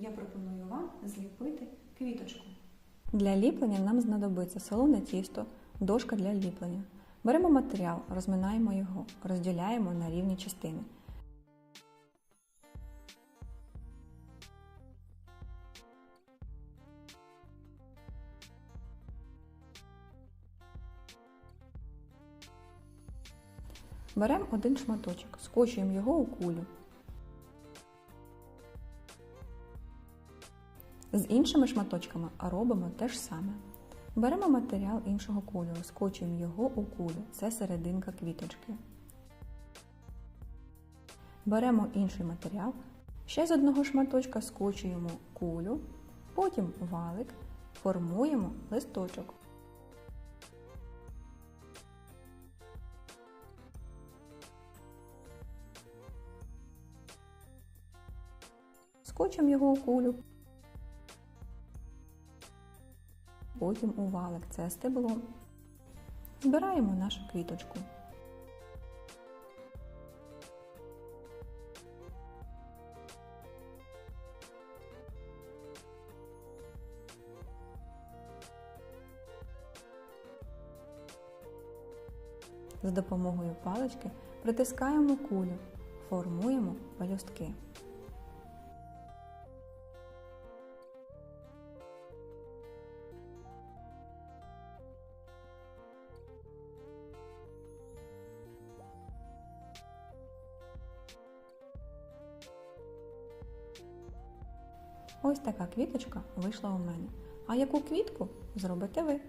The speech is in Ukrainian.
я пропоную вам зліпити квіточку. Для ліплення нам знадобиться солоне тісто, дошка для ліплення. Беремо матеріал, розминаємо його, розділяємо на рівні частини. Беремо один шматочок, скочуємо його у кулю. З іншими шматочками робимо те ж саме. Беремо матеріал іншого кольору, скочуємо його у кулю. Це серединка квіточки. Беремо інший матеріал, ще з одного шматочка скочуємо кулю, потім валик, формуємо листочок. Скочимо його у кулю, потім у валик це стебло. Збираємо нашу квіточку. З допомогою палички притискаємо кулю, формуємо пелюстки. Ось така квіточка вийшла у мене. А яку квітку зробите ви?